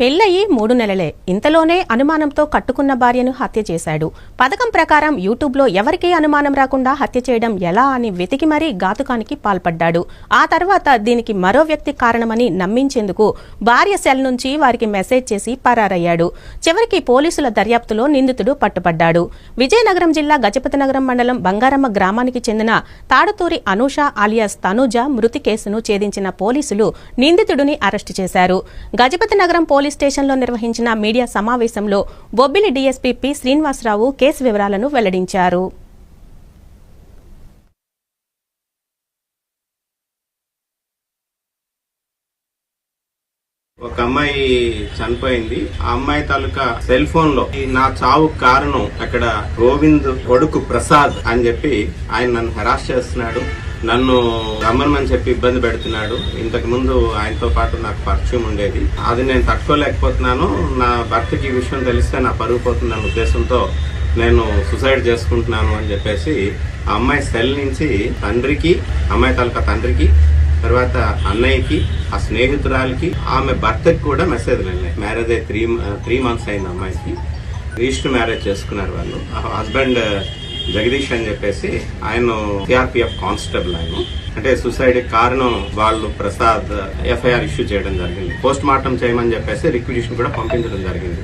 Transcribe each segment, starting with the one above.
పెళ్ళయి మూడు నెలలే. ఇంతలోనే అనుమానంతో కట్టుకున్న భార్యను హత్య చేశాడు. పథకం ప్రకారం యూట్యూబ్లో ఎవరికీ అనుమానం రాకుండా హత్య చేయడం ఎలా అని వెతికి మరీ ఘాతుకానికి పాల్పడ్డాడు. ఆ తర్వాత దీనికి మరో వ్యక్తి కారణమని నమ్మించేందుకు భార్య సెల్ నుంచి వారికి మెసేజ్ చేసి పరారయ్యాడు. చివరికి పోలీసుల దర్యాప్తులో నిందితుడు పట్టుపడ్డాడు. విజయనగరం జిల్లా గజపతినగరం మండలం బంగారమ్మ గ్రామానికి చెందిన తాడుతూరి అనూష ఆలియాస్ తనూజ మృతి కేసును ఛేదించిన పోలీసులు నిందితుడిని అరెస్టు చేశారు. గజపతి నగరం పోలీస్ స్టేషన్లో నిర్వహించిన మీడియా సమావేశంలో Bobbili DSP P Srinivasa Rao case వివరాలను వెల్లడించారు. ఒక అమ్మాయి చనిపోయింది. ఆ అమ్మాయి తాలూకా సెల్ ఫోన్లో నా చావు కారణం అక్కడ గోవింద్ కొడుకు ప్రసాద్ అని చెప్పి ఆయన నన్ను హెరాస్ చేస్తున్నాడు. నన్ను రమ్మనమని చెప్పి ఇబ్బంది పెడుతున్నాడు. ఇంతకు ముందు ఆయనతో పాటు నాకు పరిచయం ఉండేది. అది నేను తట్టుకోలేకపోతున్నాను. నా భర్తకి ఈ విషయం తెలిస్తే నా పరుగు పోతుందన్న ఉద్దేశంతో నేను సుసైడ్ చేసుకుంటున్నాను అని చెప్పేసి ఆ అమ్మాయి సెల్ నుంచి తండ్రికి అమ్మాయి తాలూకా తండ్రికి తర్వాత అన్నయ్యకి ఆ స్నేహితురాలకి ఆమె భర్తకి కూడా మెసేజ్ వెళ్ళాయి మ్యారేజ్ అయ్యి త్రీ త్రీ మంత్స్ అయింది అమ్మాయికి. రిజిస్టర్ మ్యారేజ్ చేసుకున్నారు వాళ్ళు. హస్బెండ్ జగదీష్ అని చెప్పేసి ఆయన సిఆర్పిఎఫ్ కానిస్టేబుల్ ఆయన. అంటే సూసైడ్ కారణం వాళ్ళు ప్రసాద్ ఎఫ్ఐఆర్ ఇష్యూ చేయడం జరిగింది. పోస్ట్ మార్టం చేయమని చెప్పేసి రిక్విజిషన్ కూడా పంపించడం జరిగింది.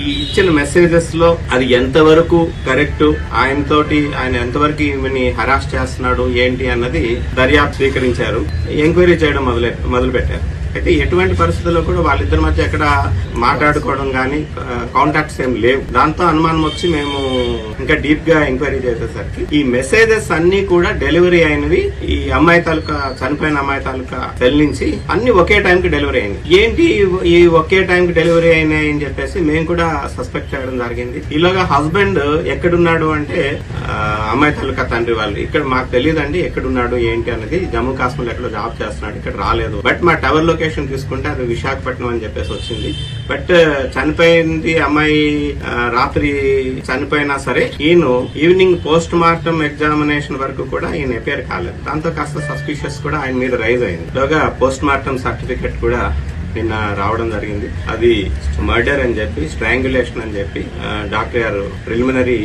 ఈ ఇచ్చిన మెసేజెస్లో అది ఎంతవరకు కరెక్ట్ ఆయన తోటి ఆయన ఎంతవరకు ఈమెని హరాస్ చేస్తున్నాడు? ఏంటి అన్నది దర్యాప్తు స్వీకరించారు. ఎంక్వైరీ చేయడం మొదలు పెట్టారు అయితే ఎటువంటి పరిస్థితుల్లో కూడా వాళ్ళిద్దరి మధ్య ఎక్కడ మాట్లాడుకోవడం కానీ కాంటాక్ట్స్ ఏం లేవు. దాంతో అనుమానం వచ్చి మేము ఇంకా డీప్గా ఎంక్వైరీ చేసేసరికి ఈ మెసేజెస్ అన్ని కూడా డెలివరీ అయినవి. ఈ అమ్మాయి తాలూకా చనిపోయిన అమ్మాయి తాలూకా సెల్ నుంచి అన్ని ఒకే టైంకి డెలివరీ అయింది ఏంటి ఈ ఒకే టైంకి డెలివరీ అయినాయి అని చెప్పేసి మేము కూడా సస్పెక్ట్ చేయడం జరిగింది. ఇలాగా హస్బెండ్ ఎక్కడున్నాడు అంటే అమ్మాయి తాలూకా తండ్రి వాళ్ళు ఇక్కడ మాకు తెలియదండి ఎక్కడున్నాడు ఏంటి అనేది. జమ్మూ కాశ్మీర్ ఎక్కడో జాబ్ చేస్తున్నాడు ఇక్కడ రాలేదు. బట్ మా టవర్ లొకేషన్ తీసుకుంటే అది విశాఖపట్నం అని చెప్పేసి వచ్చింది. బట్ uh, చనిపోయింది అమ్మాయి రాత్రి చనిపోయినా సరే ఈయన ఈవినింగ్ పోస్ట్ మార్టం ఎగ్జామినేషన్ వరకు కూడా ఈయన అపేర్ కాలేదు. దాంతో కాస్త సస్పిషియస్ కూడా ఆయన మీద రైజ్ అయింది. లోగా పోస్ట్ మార్టం సర్టిఫికెట్ కూడా నిన్న రావడం జరిగింది. అది మర్డర్ అని చెప్పి స్ట్రాంగులేషన్ అని చెప్పి డాక్టర్ గారు ప్రిలిమినరీ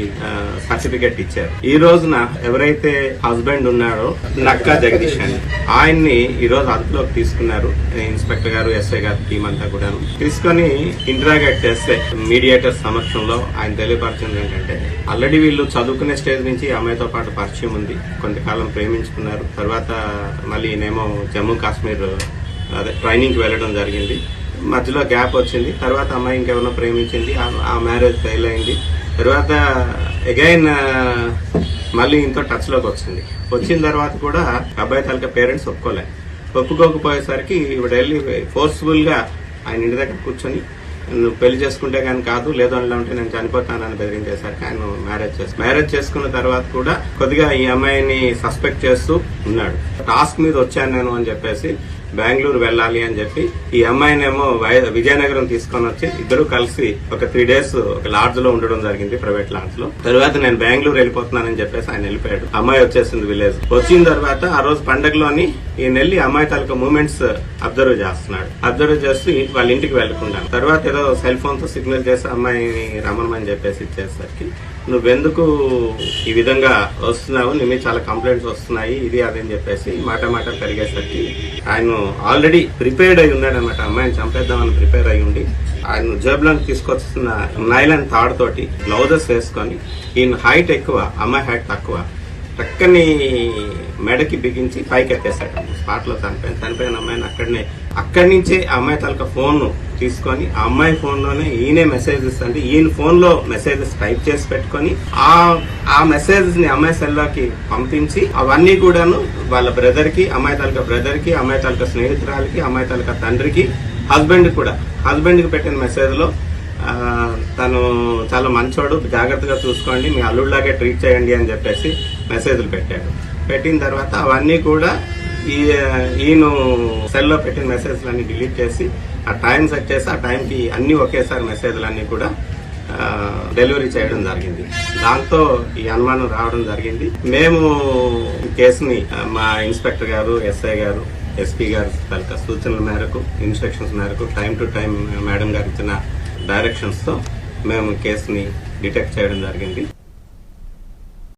సర్టిఫికెట్ ఇచ్చారు. ఈ రోజున ఎవరైతే హస్బెండ్ ఉన్నాడో నక్కా జగదీష్ అని. ఆయన్ని ఈ రోజు అదుపులోకి తీసుకున్నారు. ఇన్స్పెక్టర్ గారు ఎస్ఐ గారు టీం అంతా కూడా తీసుకొని ఇంటరాగేట్ చేస్తే మీడియేటర్ సమక్షంలో ఆయన తెలియపరచింది ఏంటంటే ఆల్రెడీ వీళ్ళు చదువుకునే స్టేజ్ నుంచి అమ్మాయితో పాటు పరిచయం ఉంది. కొంతకాలం ప్రేమించుకున్నారు. తర్వాత మళ్ళీ ఈయనేమో జమ్మూ కాశ్మీర్ అదే ట్రైనింగ్కి వెళ్ళడం జరిగింది. మధ్యలో గ్యాప్ వచ్చింది. తర్వాత అమ్మాయి ఇంకెవరినో ప్రేమించింది. ఆ- ఆ మ్యారేజ్ ఫెయిల్ అయింది. తర్వాత అగైన్ మళ్ళీ ఇంతో టచ్లోకి వచ్చింది. వచ్చిన తర్వాత కూడా అబ్బాయి తాలూకా పేరెంట్స్ ఒప్పుకోలే. ఒప్పుకోకపోయేసరికి ఇవిడ వెళ్ళి ఫోర్స్ఫుల్గా ఆయన ఇంటి దగ్గర కూర్చొని నువ్వు పెళ్ళి చేసుకుంటే కానీ కాదు లేదు అందులో ఉంటే నేను చనిపోతానని బెదిరించేసరికి ఆయన మ్యారేజ్ చేసి మ్యారేజ్ చేసుకున్న తర్వాత కూడా కొద్దిగా ఈ అమ్మాయిని సస్పెక్ట్ చేస్తూ ఉన్నాడు. టాస్క్ మీద వచ్చాను నేను అని చెప్పేసి బెంగళూరు వెళ్ళాలి అని చెప్పి ఈ అమ్మాయినేమో వై- విజయనగరం తీసుకొని వచ్చి ఇద్దరు కలిసి ఒక త్రీ డేస్ ఒక లాడ్జ్లో ఉండడం జరిగింది ప్రైవేట్ లాడ్జ్లో. తర్వాత నేను బెంగళూరు వెళ్ళిపోతున్నానని చెప్పేసి ఆయన వెళ్ళిపోయాడు. అమ్మాయి వచ్చేసింది విలేజ్. వచ్చిన తర్వాత ఆ రోజు పండగలోని ఈ నెల్లి అమ్మాయి తాలూకా మూమెంట్స్ అబ్జర్వ్ చేస్తున్నాడు. అబ్జర్వ్ చేస్తూ వాళ్ళ ఇంటికి వెళ్ళకుండా. తర్వాత ఏదో సెల్ ఫోన్తో సిగ్నల్ చేసి అమ్మాయిని రమణమని చెప్పేసి ఇచ్చేసరికి నువ్వెందుకు ఈ విధంగా వస్తున్నావు? నీ మీద చాలా కంప్లైంట్స్ వస్తున్నాయి. ఇది అదని చెప్పేసి మాట మాట పెరిగేసరికి ఆయన ఆల్రెడీ ప్రిపేర్డ్ అయి ఉన్నాడు అనమాట అమ్మాయిని చంపేద్దామని ప్రిపేర్ అయి ఉండి ఆయన జేబులను తీసుకొస్తున్న నైలాన్ తాడుతోటి గ్లౌజెస్ వేసుకొని ఈయన హైట్ ఎక్కువ అమ్మాయి హైట్ తక్కువ టక్కని మెడకి బిగించి పైకి ఎత్తేసాడు స్పాట్లో చనిపోయిన చనిపోయింది చనిపోయిన అమ్మాయిని అక్కడనే అక్కడి నుంచే అమ్మాయి తాలూకా ఫోన్ తీసుకొని ఆ అమ్మాయి ఫోన్లోనే ఈయనే మెసేజెస్ అంటే ఈయన ఫోన్లో మెసేజెస్ టైప్ చేసి పెట్టుకొని ఆ ఆ మెసేజెస్ని అమ్మాయి సెల్లోకి పంపించి అవన్నీ కూడాను వాళ్ళ బ్రదర్కి అమ్మాయి తాలూకా బ్రదర్కి అమ్మాయి తాలూకా స్నేహితురాలకి అమ్మాయి తాలూకా తండ్రికి హస్బెండ్ కూడా. హస్బెండ్కి పెట్టిన మెసేజ్లో తను చాలా మంచోడు జాగ్రత్తగా చూసుకోండి మీ అల్లుడిలాగే ట్రీట్ చేయండి అని చెప్పేసి మెసేజ్లు పెట్టాడు. పెట్టిన తర్వాత అవన్నీ కూడా ఈ ఈయన సెల్లో పెట్టిన మెసేజ్లన్నీ డిలీట్ చేసి ఆ టైం సెట్ చేసి ఆ టైంకి అన్నీ ఒకేసారి మెసేజ్లు కూడా డెలివరీ చేయడం జరిగింది. దాంతో ఈ అనుమానం రావడం జరిగింది. మేము కేసుని మా ఇన్స్పెక్టర్ గారు ఎస్ఐ గారు ఎస్పీ గారు తాలూకా సూచనల మేరకు ఇన్స్ట్రక్షన్స్ మేరకు టైం టు టైం మేడం గారు ఇచ్చిన డైరెక్షన్స్తో మేము కేసుని డిటెక్ట్ చేయడం జరిగింది.